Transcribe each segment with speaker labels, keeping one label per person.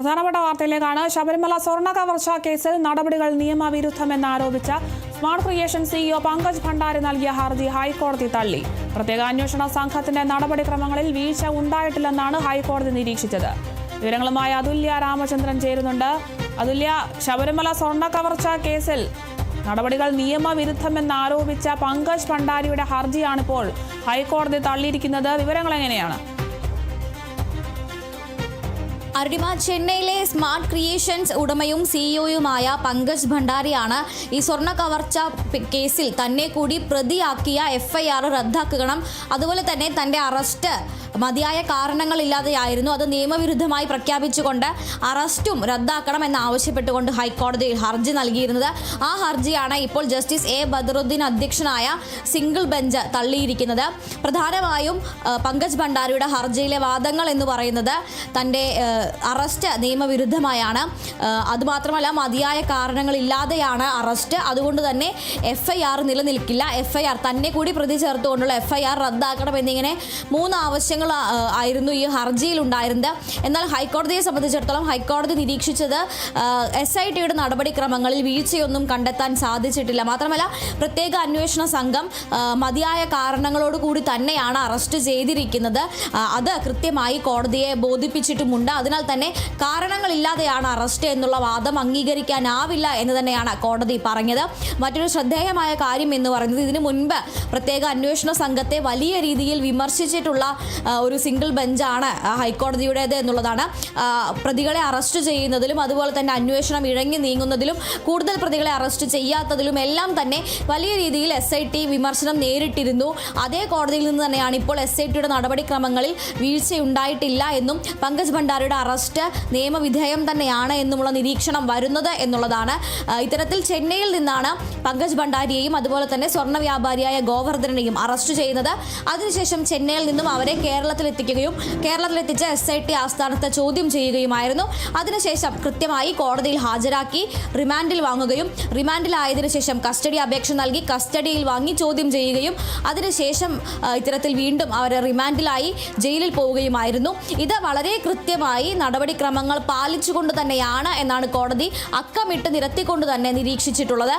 Speaker 1: പ്രധാനപ്പെട്ട വാർത്തയിലേക്കാണ് ശബരിമല സ്വർണ കവർച്ച കേസിൽ നടപടികൾ നിയമവിരുദ്ധമെന്ന് ആരോപിച്ച Smart Creation CEO Pankaj Bhandari നൽകിയ ഹർജി ഹൈക്കോടതി തള്ളി. പ്രത്യേക അന്വേഷണ സംഘത്തിന്റെ നടപടിക്രമങ്ങളിൽ വീഴ്ച ഉണ്ടായിട്ടില്ലെന്നാണ് ഹൈക്കോടതി നിരീക്ഷിച്ചത്. വിവരങ്ങളുമായി അതുല്യ രാമചന്ദ്രൻ ചേരുന്നുണ്ട്. അതുല്യ ശബരിമല സ്വർണ കവർച്ച കേസിൽ നടപടികൾ നിയമവിരുദ്ധമെന്ന് ആരോപിച്ച പങ്കജ് ഭണ്ഡാരിയുടെ ഹർജിയാണിപ്പോൾ ഹൈക്കോടതി തള്ളിയിരിക്കുന്നത്. വിവരങ്ങൾ എങ്ങനെയാണ്?
Speaker 2: അരുണിമ ചെന്നൈയിലെ സ്മാർട്ട് ക്രിയേഷൻസ് ഉടമയും സിഇഒയുമായ പങ്കജ് ഭണ്ഡാരിയാണ് ഈ സ്വർണ കവർച്ച കേസിൽ തന്നെ കൂടി പ്രതിയാക്കിയ എഫ്ഐആർ റദ്ദാക്കണം. അതുപോലെ തന്നെ തന്റെ അറസ്റ്റ് മതിയായ കാരണങ്ങളില്ലാതെയായിരുന്നു. അത് നിയമവിരുദ്ധമായി പ്രഖ്യാപിച്ചുകൊണ്ട് അറസ്റ്റും റദ്ദാക്കണം എന്നാവശ്യപ്പെട്ടുകൊണ്ട് ഹൈക്കോടതിയിൽ ഹർജി നൽകിയിരുന്നത്. ആ ഹർജിയാണ് ഇപ്പോൾ ജസ്റ്റിസ് എ ബദറുദ്ദീൻ അധ്യക്ഷനായ സിംഗിൾ ബെഞ്ച് തള്ളിയിരിക്കുന്നത്. പ്രധാനമായും പങ്കജ് ഭണ്ഡാരിയുടെ ഹർജിയിലെ വാദങ്ങൾ എന്ന് പറയുന്നത് തന്റെ അറസ്റ്റ് നിയമവിരുദ്ധമായാണ്. അതുമാത്രമല്ല മതിയായ കാരണങ്ങളില്ലാതെയാണ് അറസ്റ്റ്. അതുകൊണ്ട് തന്നെ എഫ് ഐ ആർ നിലനിൽക്കില്ല. എഫ് ഐ ആർ തന്നെ കൂടി പ്രതി ചേർത്തുകൊണ്ടുള്ള എഫ് ഐ ആർ റദ്ദാക്കണം എന്നിങ്ങനെ മൂന്ന് ആവശ്യങ്ങൾ ആയിരുന്നു ഈ ഹർജിയിൽ ഉണ്ടായിരുന്നത് എന്നാൽ ഹൈക്കോടതിയെ സംബന്ധിച്ചിടത്തോളം ഹൈക്കോടതി നിരീക്ഷിച്ചത് എസ് ഐ ടിയുടെ നടപടിക്രമങ്ങളിൽ വീഴ്ചയൊന്നും കണ്ടെത്താൻ സാധിച്ചിട്ടില്ല. മാത്രമല്ല പ്രത്യേക അന്വേഷണ സംഘം മതിയായ കാരണങ്ങളോട് കൂടി തന്നെയാണ് അറസ്റ്റ് ചെയ്തിരിക്കുന്നത്. അത് കൃത്യമായി കോടതിയെ ബോധിപ്പിച്ചിട്ടുമുണ്ട്. അതിനാൽ തന്നെ കാരണങ്ങളില്ലാതെയാണ് അറസ്റ്റ് എന്നുള്ള വാദം അംഗീകരിക്കാനാവില്ല എന്ന് തന്നെയാണ് കോടതി പറഞ്ഞത്. മറ്റൊരു ശ്രദ്ധേയമായ കാര്യം എന്ന് പറയുന്നത് ഇതിനു മുൻപ് പ്രത്യേക അന്വേഷണ സംഘത്തെ വലിയ രീതിയിൽ വിമർശിച്ചിട്ടുള്ള ഒരു സിംഗിൾ ബെഞ്ചാണ് ഹൈക്കോടതിയുടേത് എന്നുള്ളതാണ്. പ്രതികളെ അറസ്റ്റ് ചെയ്യുന്നതിലും അതുപോലെ തന്നെ അന്വേഷണം ഇഴങ്ങി നീങ്ങുന്നതിലും കൂടുതൽ പ്രതികളെ അറസ്റ്റ് ചെയ്യാത്തതിലും എല്ലാം തന്നെ വലിയ രീതിയിൽ എസ് ഐ ടി വിമർശനം നേരിട്ടിരുന്നു. അതേ കോടതിയിൽ നിന്ന് തന്നെയാണ് ഇപ്പോൾ എസ് ഐ ടിയുടെ നടപടിക്രമങ്ങളിൽ വീഴ്ചയുണ്ടായിട്ടില്ല എന്നും പങ്കജ് ഭണ്ഡാരിയുടെ അറസ്റ്റ് നിയമവിധേയം തന്നെയാണ് എന്നുമുള്ള നിരീക്ഷണം വരുന്നത് എന്നുള്ളതാണ്. ഇത്തരത്തിൽ ചെന്നൈയിൽ നിന്നാണ് പങ്കജ് ഭണ്ഡാരിയെയും അതുപോലെ തന്നെ സ്വർണ വ്യാപാരിയായ ഗോവർദ്ധനെയും അറസ്റ്റ് ചെയ്യുന്നത്. അതിനുശേഷം ചെന്നൈയിൽ നിന്നും അവരെ കേരളത്തിൽ എത്തിക്കുകയും കേരളത്തിലെത്തിച്ച് എസ് ഐ ടി ആസ്ഥാനത്ത് ചോദ്യം ചെയ്യുകയുമായിരുന്നു. അതിനുശേഷം കൃത്യമായി കോടതിയിൽ ഹാജരാക്കി റിമാൻഡിൽ വാങ്ങുകയും റിമാൻഡിലായതിനു ശേഷം കസ്റ്റഡി അപേക്ഷ നൽകി കസ്റ്റഡിയിൽ വാങ്ങി ചോദ്യം ചെയ്യുകയും അതിനുശേഷം ഇത്തരത്തിൽ വീണ്ടും അവരെ റിമാൻഡിലായി ജയിലിൽ പോവുകയുമായിരുന്നു. ഇത് വളരെ കൃത്യമായി നടപടിക്രമങ്ങൾ പാലിച്ചുകൊണ്ട് തന്നെയാണ് എന്നാണ് കോടതി അക്കമിട്ട് നിരത്തിക്കൊണ്ട് തന്നെ നിരീക്ഷിച്ചിട്ടുള്ളത്.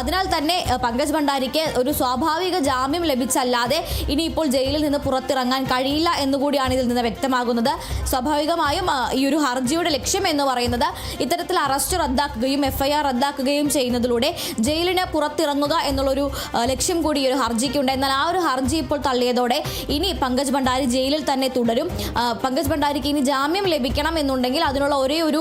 Speaker 2: അതിനാൽ തന്നെ പങ്കജ് ഭണ്ഡാരിക്ക് ഒരു സ്വാഭാവിക ജാമ്യം ലഭിച്ചല്ലാതെ ഇനിയിപ്പോൾ ജയിലിൽ നിന്ന് പുറത്തിറങ്ങാൻ കഴിയില്ല എന്നുകൂടിയാണ് ഇതിൽ നിന്ന് വ്യക്തമാകുന്നത്. സ്വാഭാവികമായും ഈ ഒരു ഹർജിയുടെ ലക്ഷ്യം എന്ന് പറയുന്നത് ഇത്തരത്തിൽ അറസ്റ്റ് റദ്ദാക്കുകയും എഫ്ഐആർ റദ്ദാക്കുകയും ചെയ്യുന്നതിലൂടെ ജയിലിന് പുറത്തിറങ്ങുക എന്നുള്ളൊരു ലക്ഷ്യം കൂടി ഈ ഒരു ഹർജിക്കുണ്ട്. എന്നാൽ ആ ഒരു ഹർജി ഇപ്പോൾ തള്ളിയതോടെ ഇനി പങ്കജ് ഭണ്ഡാരി ജയിലിൽ തന്നെ തുടരും. പങ്കജ് ഭണ്ഡാരിക്ക് ഇനി ജാമ്യം ലഭിക്കണം എന്നുണ്ടെങ്കിൽ അതിനുള്ള ഒരേ ഒരു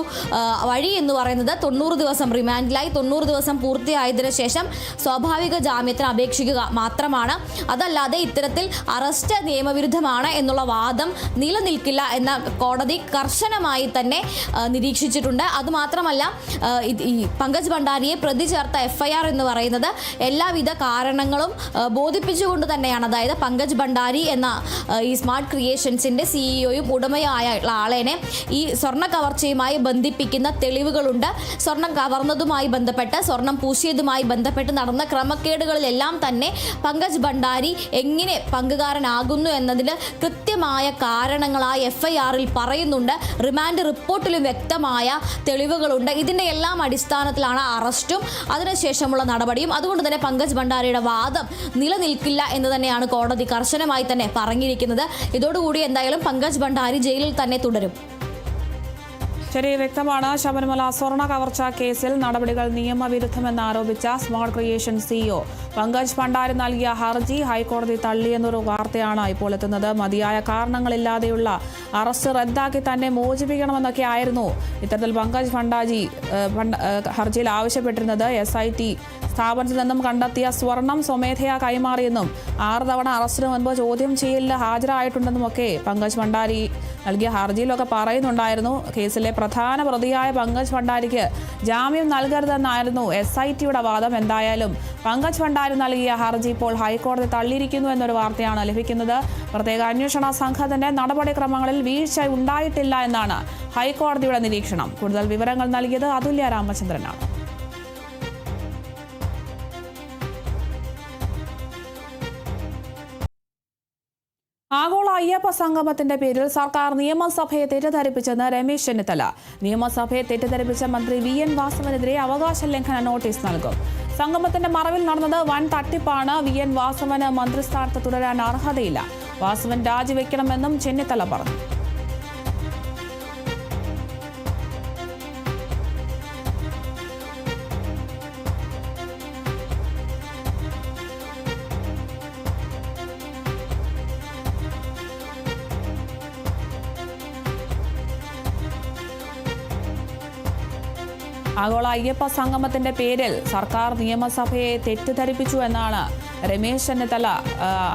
Speaker 2: വഴി എന്ന് പറയുന്നത് തൊണ്ണൂറ് ദിവസം റിമാൻഡിലായി തൊണ്ണൂറ് ദിവസം പൂർത്തിയായതിനു ശേഷം സ്വാഭാവിക ജാമ്യത്തിന് അപേക്ഷിക്കുക മാത്രമാണ്. അതല്ലാതെ ഇത്തരത്തിൽ അറസ്റ്റ് നിയമവിരുദ്ധമാണ് എന്നുള്ള വാദം നിലനിൽക്കില്ല എന്ന കോടതി കർശനമായി തന്നെ നിരീക്ഷിച്ചിട്ടുണ്ട്. അതുമാത്രമല്ല പങ്കജ് ഭണ്ഡാരിയെ പ്രതി ചേർത്ത എഫ്ഐആർ എന്ന് പറയുന്നത് എല്ലാവിധ കാരണങ്ങളും ബോധിപ്പിച്ചുകൊണ്ട് തന്നെയാണ്. അതായത് പങ്കജ് ഭണ്ഡാരി എന്ന ഈ സ്മാർട്ട് ക്രിയേഷൻസിന്റെ സിഇഒയും ഉടമയായ ആളേനെ ഈ സ്വർണ കവർച്ചയുമായി ബന്ധിപ്പിക്കുന്ന തെളിവുകളുണ്ട്. സ്വർണം കവർന്നതുമായി ബന്ധപ്പെട്ട് സ്വർണം പൂശിയതുമായി ബന്ധപ്പെട്ട് നടന്ന ക്രമക്കേടുകളിലെല്ലാം തന്നെ പങ്കജ് ഭണ്ഡാരി എങ്ങനെ പങ്കുകാരനാകുന്നു എന്നതിന് കൃത്യമായ കാരണങ്ങളായി എഫ് ഐ ആറിൽ പറയുന്നുണ്ട്. റിമാൻഡ് റിപ്പോർട്ടിലും വ്യക്തമായ തെളിവുകളുണ്ട്. ഇതിന്റെ എല്ലാം അടിസ്ഥാനത്തിലാണ് അറസ്റ്റും അതിനുശേഷമുള്ള നടപടിയും. അതുകൊണ്ട് തന്നെ പങ്കജ് ഭണ്ഡാരിയുടെ വാദം നിലനിൽക്കില്ല എന്ന് തന്നെയാണ് കോടതി കർശനമായി തന്നെ പറഞ്ഞിരിക്കുന്നത്. ഇതോടുകൂടി എന്തായാലും പങ്കജ് ഭണ്ഡാരി ജയിലിൽ തന്നെ തുടരും.
Speaker 1: ശരി വ്യക്തമാണ്. ശബരിമല സ്വർണ കവർച്ച കേസിൽ നടപടികൾ നിയമവിരുദ്ധമെന്നാരോപിച്ച Smart Creation CEO. Pankaj Bhandari നൽകിയ ഹർജി ഹൈക്കോടതി തള്ളിയെന്നൊരു വാർത്തയാണ് ഇപ്പോൾ എത്തുന്നത്. മതിയായ കാരണങ്ങളില്ലാതെയുള്ള അറസ്റ്റ് റദ്ദാക്കി തന്നെ മോചിപ്പിക്കണമെന്നൊക്കെ ആയിരുന്നു ഇത്തരത്തിൽ പങ്കജ് ഭണ്ഡാജി ഹർജിയിൽ ആവശ്യപ്പെട്ടിരുന്നത്. എസ് ഐ ടി സ്ഥാപനത്തിൽ നിന്നും കണ്ടെത്തിയ സ്വർണം സ്വമേധയാ കൈമാറിയെന്നും ആറ് തവണ അറസ്റ്റിന് മുൻപ് ചോദ്യം ചെയ്യലിന് ഹാജരായിട്ടുണ്ടെന്നുമൊക്കെ പങ്കജ് ഭണ്ഡാരി നൽകിയ ഹർജിയിലൊക്കെ പറയുന്നുണ്ടായിരുന്നു. കേസിലെ പ്രധാന പ്രതിയായ പങ്കജ് ഭണ്ഡാരിക്ക് ജാമ്യം നൽകരുതെന്നായിരുന്നു എസ് ഐ ടിയുടെ വാദം. എന്തായാലും പങ്കജ് ഭണ്ഡാരി നൽകിയ ഹർജി ഇപ്പോൾ ഹൈക്കോടതി തള്ളിയിരിക്കുന്നു എന്നൊരു വാർത്തയാണ് ലഭിക്കുന്നത്. പ്രത്യേക അന്വേഷണ സംഘത്തിന്റെ നടപടിക്രമങ്ങളിൽ വീഴ്ച ഉണ്ടായിട്ടില്ല എന്നാണ് ഹൈക്കോടതിയുടെ നിരീക്ഷണം. കൂടുതൽ വിവരങ്ങൾ നൽകിയത് അതുല്യ രാമചന്ദ്രനാണ്. ആഗോള അയ്യപ്പ സംഗമത്തിന്റെ പേരിൽ സർക്കാർ നിയമസഭയെ തെറ്റിദ്ധരിപ്പിച്ചെന്ന് രമേശ് ചെന്നിത്തല. നിയമസഭയെ തെറ്റിദ്ധരിപ്പിച്ച മന്ത്രി വി എൻ വാസവനെതിരെ അവകാശ ലംഘന നോട്ടീസ് നൽകും. സംഗമത്തിന്റെ മറവിൽ നടന്നത് വൻ തട്ടിപ്പാണ്. വി എൻ വാസവന് മന്ത്രിസ്ഥാനത്ത് തുടരാൻ അർഹതയില്ല. വാസവൻ രാജിവെക്കണമെന്നും ചെന്നിത്തല പറഞ്ഞു. ആഗോള അയ്യപ്പ സംഗമത്തിന്റെ പേരിൽ സർക്കാർ നിയമസഭയെ തെറ്റിദ്ധരിപ്പിച്ചു എന്നാണ് രമേശ് ചെന്നിത്തല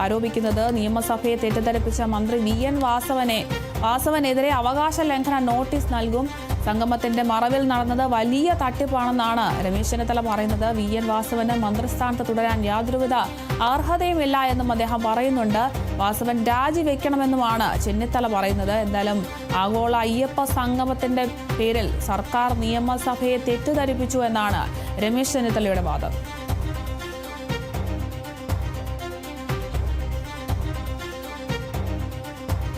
Speaker 1: ആരോപിക്കുന്നത്. നിയമസഭയെ തെറ്റിദ്ധരിപ്പിച്ച മന്ത്രി വി എൻ വാസവനെ വാസവനെതിരെ അവകാശ ലംഘന നോട്ടീസ് നൽകും. സംഗമത്തിന്റെ മറവിൽ നടന്നത് വലിയ തട്ടിപ്പാണെന്നാണ് രമേശ് ചെന്നിത്തല പറയുന്നത്. വി. എൻ. വാസവന് മന്ത്രിസ്ഥാനത്ത് തുടരാൻ യാതൊരുവിധ അർഹതയുമില്ല എന്നും അദ്ദേഹം പറയുന്നുണ്ട്. വാസവൻ രാജിവെക്കണമെന്നുമാണ് ചെന്നിത്തല പറയുന്നത്. എന്തായാലും ആഗോള അയ്യപ്പ സംഗമത്തിന്റെ പേരിൽ സർക്കാർ നിയമസഭയെ തെറ്റിദ്ധരിപ്പിച്ചു എന്നാണ് രമേശ് ചെന്നിത്തലയുടെ വാദം.